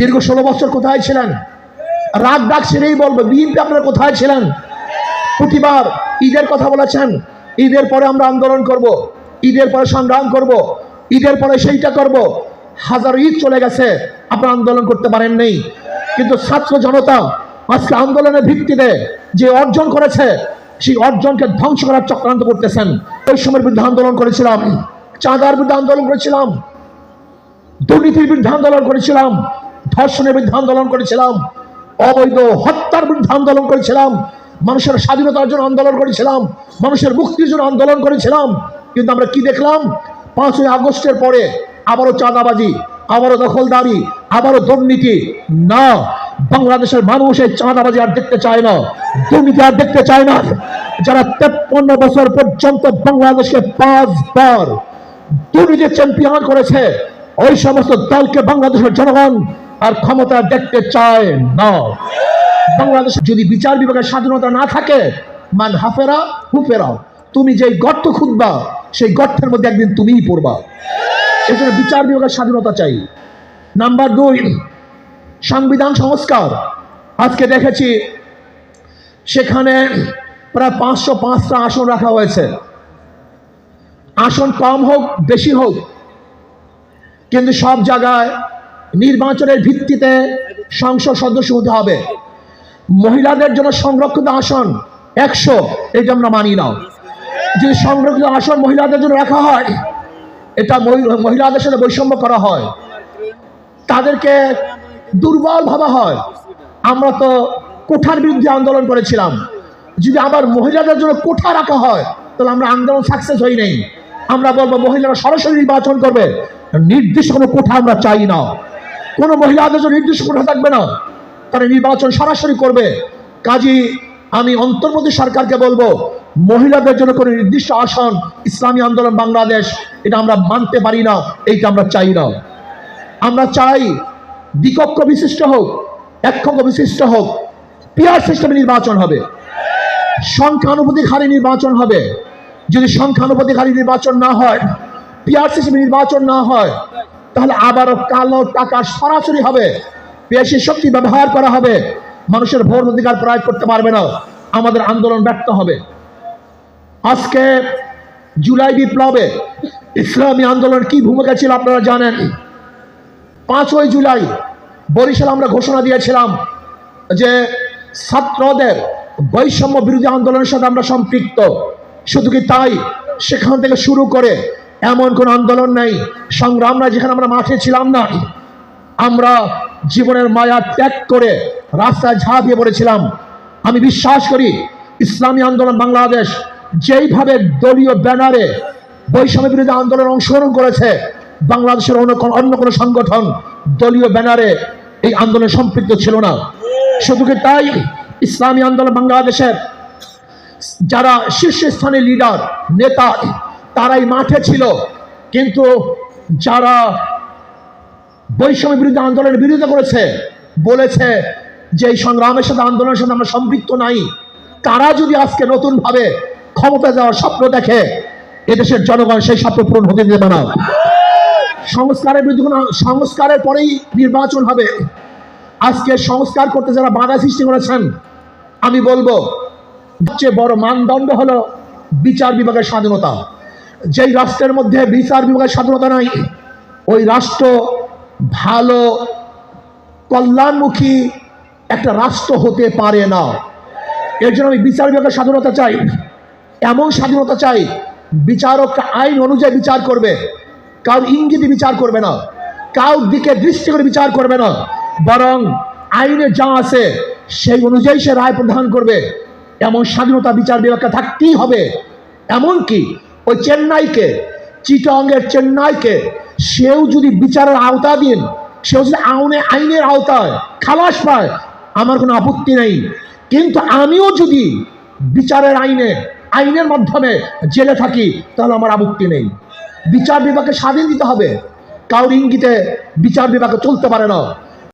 দীর্ঘ ষোলো বছর কোথায় ছিলেন রাগ ডাক সেরেই বলব, বিএনপি আপনারা কোথায় ছিলেন প্রতিবার ঈদের কথা বলেছেন, ঈদের পরে আমরা আন্দোলন করব। ঈদের পরে সংগ্রাম করব। ঈদের পরে সেইটা করব। হাজার ঈদ চলে গেছে, আপনারা আন্দোলন করতে পারেন নেই কিন্তু ছাত্র জনতা আজকে আন্দোলনের ভিত্তিতে যে অর্জন করেছে, সেই অর্জনকে ধ্বংস করার চক্রান্ত করতেছেন ওই সময়ের বিরুদ্ধে আন্দোলন করেছিলাম, চাঁদার বিরুদ্ধে আন্দোলন করেছিলাম, দুর্নীতির বিরুদ্ধে আন্দোলন করেছিলাম ধর্ষণের বিরুদ্ধে আন্দোলন করেছিলাম, অবৈধ হত্যার বিরুদ্ধে আন্দোলন করেছিলাম, মানুষের স্বাধীনতার জন্য আন্দোলন করেছিলাম, মানুষের মুক্তির জন্য আন্দোলন করেছিলাম। কিন্তু আমরা কি দেখলাম? পাঁচই আগস্টের পরে আবারও চাঁদাবাজি, আবারও দখলদারি, আবারও দুর্নীতি। না, বাংলাদেশের মানুষ এই চাঁদাবাজি আর দেখতে চায় না, দুর্নীতি আর দেখতে চায় না। যারা তেপ্পন্ন বছর পর্যন্ত বাংলাদেশকে পাঁচবার দুর্নীতি চ্যাম্পিয়ন করেছে, ওই সমস্ত দলকে বাংলাদেশের জনগণ আর ক্ষমতা দেখতে চায় না। বাংলাদেশ যদি বিচার বিভাগের স্বাধীনতা না থাকে, মান হাফেরা, হুফেরা, তুমি যেই গর্ত খুঁজবা সেই গর্তের মধ্যে একদিন তুমিই পড়বা। এই জন্য বিচার বিভাগের স্বাধীনতা চাই। নাম্বার দুই, সংবিধান সংস্কার। আজকে দেখেছি, সেখানে প্রায় পাঁচশো পাঁচটা আসন রাখা হয়েছে। আসন কম হোক, বেশি হোক, কিন্তু সব জায়গায় নির্বাচনের ভিত্তিতে সংসদ সদস্য হতে হবে। মহিলাদের জন্য সংরক্ষিত আসন একশো, এটা আমরা মানি না যদি সংরক্ষিত আসন মহিলাদের জন্য রাখা হয়, এটা মহি- মহিলাদের সাথে বৈষম্য করা হয়। তাদেরকে দুর্বল ভাবা হয়। আমরা তো কোঠার বিরুদ্ধে আন্দোলন করেছিলাম। যদি আবার মহিলাদের জন্য কোঠা রাখা হয়, তাহলে আমরা আন্দোলন সাকসেস হই নাই। আমরা বলব মহিলারা সরাসরি নির্বাচন করবে। নির্দিষ্ট কোনো কোঠা আমরা চাই না। কোনো মহিলাদের জন্য নির্দিষ্ট কোঠা থাকবে না। তারা নির্বাচন সরাসরি করবে। কাজী, আমি অন্তর্বর্তী সরকারকে বলব, মহিলাদের জন্য কোনো নির্দিষ্ট আসন, ইসলামী আন্দোলন বাংলাদেশ, এটা আমরা মানতে পারি না, এইটা আমরা চাই না। আমরা চাই দ্বিকক্ষ বিশিষ্ট হোক একক্ষ বিশিষ্ট হোক, পিয়ার সিস্টেমে নির্বাচন হবে। সংখ্যানুপাতিক হারে নির্বাচন হবে। যদি সংখ্যানুপাতিক হারে নির্বাচন না হয়, পিয়ার সিস্টেমে নির্বাচন না হয় তাহলে আবারও কালো টাকা সরাসরি হবে। পেশি শক্তি ব্যবহার করা হবে। মানুষের ভোট অধিকার প্রয়োগ করতে পারবে না। আমাদের আন্দোলন ব্যর্থ হবে। আজকে জুলাই বিপ্লবে ইসলামী আন্দোলন কি ভূমিকা ছিল আপনারা জানেন? পাঁচই জুলাই বরিশাল আমরা ঘোষণা দিয়েছিলাম যে ছাত্রদের বৈষম্য বিরোধী আন্দোলনের সাথে আমরা সম্পৃক্ত। শুধু কি তাই? সেখান থেকে শুরু করে এমন কোন আন্দোলন নেই। সংগ্রাম না যেখানে আমরা মাঠে ছিলাম না। আমরা জীবনের মায়া ত্যাগ করে রাস্তায় ঝাঁপিয়ে পড়েছিলাম। আমি বিশ্বাস করি, ইসলামী আন্দোলন বাংলাদেশ যেইভাবে দলীয় ব্যানারে বৈষম্য বিরোধী আন্দোলন অংশগ্রহণ করেছে, বাংলাদেশের অন্য কোন- অন্য কোনো সংগঠন দলীয় ব্যানারে এই আন্দোলনে সম্পৃক্ত ছিল না। শুধু কি তাই? ইসলামী আন্দোলন বাংলাদেশের যারা শীর্ষস্থানীয় লিডার নেতা তারাই মাঠে ছিল। কিন্তু যারা বৈষম্য বিরুদ্ধে আন্দোলনের বিরোধিতা করেছে, বলেছে যে এই সংগ্রামের সাথে আন্দোলনের সাথে আমরা সম্পৃক্ত নাই। তারা যদি আজকে নতুনভাবে ক্ষমতা যাওয়ার স্বপ্ন দেখে, এদেশের জনগণ সেই স্বপ্ন পূরণ হতে দেবে না। সংস্কারের বিরুদ্ধে কোনো, সংস্কারের পরেই নির্বাচন হবে। আজকে সংস্কার করতে যারা বাধা সৃষ্টি করেছেন, আমি বলব, সবচেয়ে বড় মানদণ্ড হলো বিচার বিভাগের স্বাধীনতা। যেই রাষ্ট্রের মধ্যে বিচার বিভাগের স্বাধীনতা নাই, ওই রাষ্ট্র ভালো কল্যাণমুখী একটা রাষ্ট্র হতে পারে না। এর জন্য আমি বিচার বিভাগের স্বাধীনতা চাই। এমন স্বাধীনতা চাই বিচারকটা আইন অনুযায়ী বিচার করবে। কাউ ইঙ্গিতে বিচার করবে না। কাউ দিকে দৃষ্টি করে বিচার করবে না। বরং আইনে যা আছে, সেই অনুযায়ী সে রায় প্রদান করবে। এমন স্বাধীনতা বিচার বিভাগকে থাকতেই হবে। এমনকি ওই চেন্নাইকে, চিটংয়ের চেন্নাইকে, সেও যদি বিচারের আওতা দিন, সেও যদি আউনে আইনের আওতায় খালাস পায়, আমার কোনো আপত্তি নেই। কিন্তু আমিও যদি বিচারের আইনে, আইনের মাধ্যমে জেলে থাকি, তাহলে আমার আপত্তি নেই। বিচার বিভাগকে স্বাধীন দিতে হবে। কাউর ইঙ্গিতে বিচার বিভাগে চলতে পারে না।